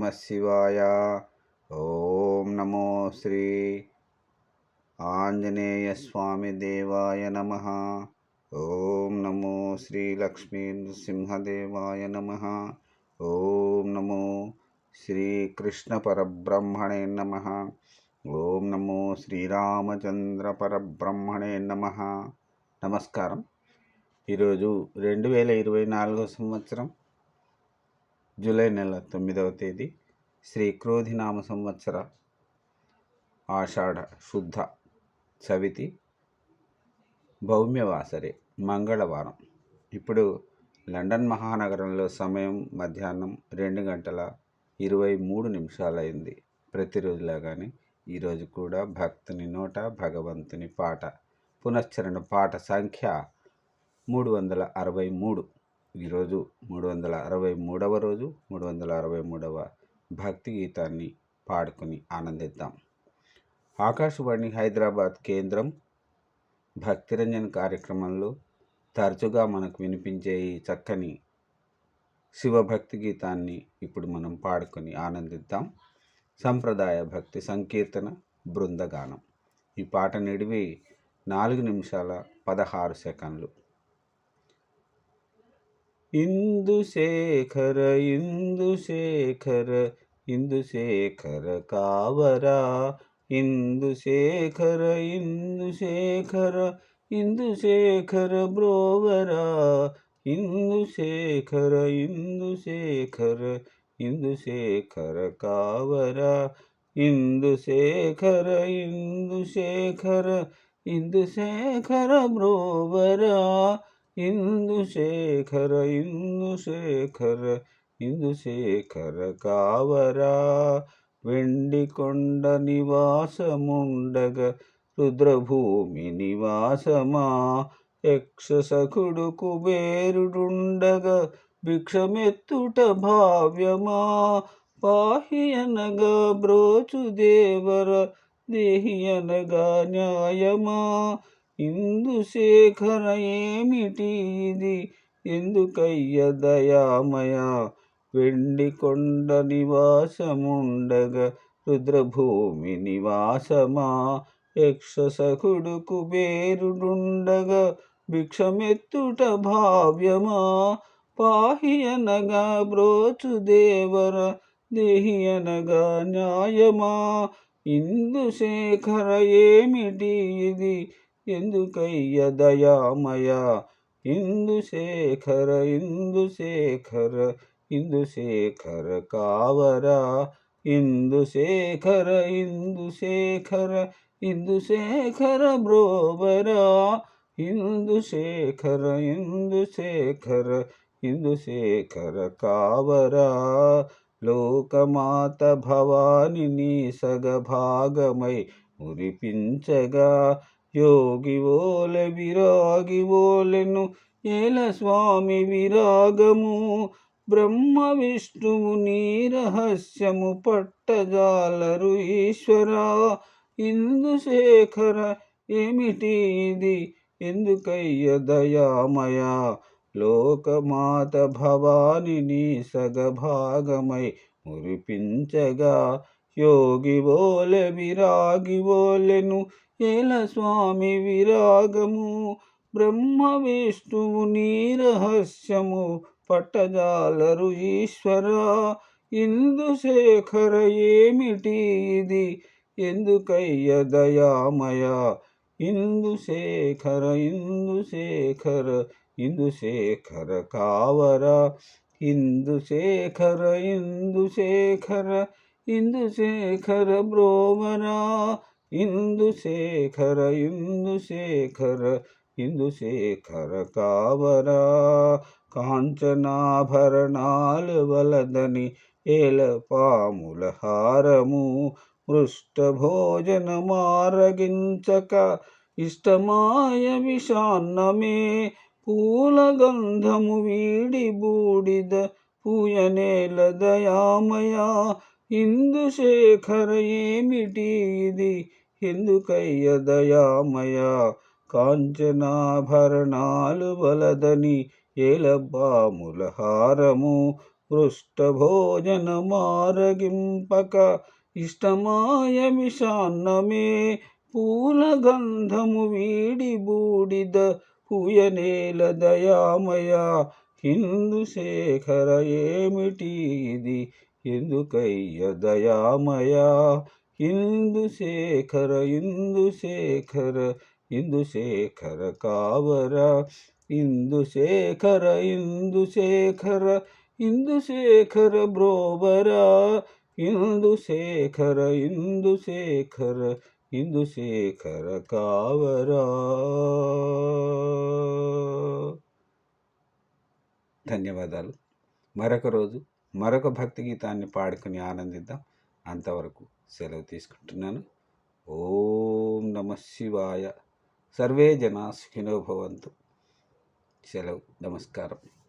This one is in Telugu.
నమ శివాయ ఓం నమో శ్రీ ఆంజనేయ స్వామి దేవాయ నమ ఓం నమో శ్రీ లక్ష్మీ నృసింహదేవాయ నమ ఓం నమో శ్రీకృష్ణ పరబ్రహ్మణే నమ ఓం నమో శ్రీరామచంద్ర పరబ్రహ్మణే నమ నమస్కారం ఈరోజు రెండు వేల ఇరవై నాలుగో సంవత్సరం జూలై నెల తొమ్మిదవ తేదీ శ్రీ క్రోధినామ సంవత్సర ఆషాఢ శుద్ధ చవితి భౌమ్యవాసరే మంగళవారం. ఇప్పుడు లండన్ మహానగరంలో సమయం మధ్యాహ్నం రెండు గంటల ఇరవై మూడు నిమిషాలైంది. ప్రతిరోజులాగానే ఈరోజు కూడా భక్తుని నోట భగవంతుని పాట. పునశ్చరణ పాట సంఖ్య మూడు వందల అరవై మూడు. ఈరోజు మూడు వందల అరవై మూడవ రోజు మూడు వందల అరవై మూడవ భక్తి గీతాన్ని పాడుకుని ఆనందిద్దాం. ఆకాశవాణి హైదరాబాద్ కేంద్రం భక్తిరంజన్ కార్యక్రమంలో తరచుగా మనకు వినిపించే ఈ చక్కని శివభక్తి గీతాన్ని ఇప్పుడు మనం పాడుకొని ఆనందిద్దాం. సంప్రదాయ భక్తి సంకీర్తన బృందగానం. ఈ పాట నిడివి నాలుగు నిమిషాల పదహారు సెకండ్లు. ఇందుశేఖర ఇందుశేఖర ఇందుశేఖర కావరా. ఇందుశేఖర ఇందుశేఖర ఇందుశేఖర బ్రోవరా. ఇందుశేఖర ఇందుశేఖర ఇందుశేఖర కావరా. ఇందుశేఖర ఇందుశేఖర ఇందుశేఖర బ్రోవరా. ఇందుశేఖర ఇందుశేఖర ఇందుశేఖర కావరా. వెండి కొండ నివాసముండగ రుద్రభూమి నివాసమా. యక్షసఖుడు కుబేరుడుండగ భిక్షమెత్తుట భావ్యమా. పాహియనగా బ్రోచు దేవర దేహియనగా న్యాయమా. ఇందుశేఖర ఏమిటి ఇది ఎందుకయ్య దయామయ? వెండి కొండ నివాసముండగ రుద్రభూమి నివాసమా? యక్షసఖుడు కుబేరుడుండగ భిక్షమెత్తుట భావ్యమా? పాహి అనగా బ్రోచు దేవర దేహి అనగా న్యాయమా? ఇందుశేఖర ఏమిటి ఇది ఎందుకయ్య దయామయ ఇందుశేఖర ఇందుశేఖర ఇందుశేఖర కావరా. ఇందుశేఖర ఇందుశేఖర ఇందుశేఖర బ్రోవరా. ఇందుశేఖర ఇందుశేఖర ఇందుశేఖర కావరా. లోకమాత భవాని సగభాగమై మురిపించగా యోగి ఓలె విరాగి ఓలెను ఏల స్వామి విరాగము. బ్రహ్మ విష్ణువు నీ రహస్యము పట్టజాలరు ఈశ్వర. ఇందుశేఖర ఏమిటి ఇది ఎందుకయ్య దయామయ? లోకమాత భవాని నీ సగభాగమై మురిపించగా యోగి బోలె విరాగి బోలెను ఏల స్వామి విరాగము. బ్రహ్మ విష్ణువు నీ రహస్యము పట్టజాలరు ఈశ్వర. ఇందుశేఖర ఏమిటి ఇది? ఎందుకయ్య దయామయ? ఇందుశేఖర ఇందుశేఖర ఇందుశేఖర కావర? ఇందుశేఖర ఇందుశేఖర ఇందుశేఖర బ్రోవరా ఇందుశేఖర ఇందుశేఖర ఇందుశేఖర కావరా. కాంచనాభరణాలు వలదని ఏల పాముల హారము పృష్ఠభోజనమారగించక ఇష్టమాయ విషాన్నమే పూలగంధము వీడి బూడిద పూయనేల దయామయా ఇందుశేఖర ఏమిటి ఇది ఎందుకయ్య దయామయ? కాంచనాభరణాలు వలదని ఏలబ్బాముల హారము పృష్ఠభోజనమారగింపక ఇష్టమాయ పూలగంధము పూల గంధము వీడి బూడిద పూయనేల దయామయ. హిందుశేఖర ఏమిటి ఇది ఎందుకయ్య దయామయ హిందూ శేఖర ఇందు శేఖర ఇందు శేఖర కావర ఇందు శేఖర ఇందు శేఖర ఇందు శేఖర బ్రోవరా ఇందు శేఖర ఇందు శేఖర ఇందు శేఖర కావరా ధన్యవాదాలు మరొక రోజు మరొక భక్తి గీతాన్ని పాడుకుని ఆనందిద్దాం. అంతవరకు సెలవు తీసుకుంటున్నాను. ఓం నమ శివాయ. సర్వే జనా సుఖినో భవంతు. సెలవు. నమస్కారం.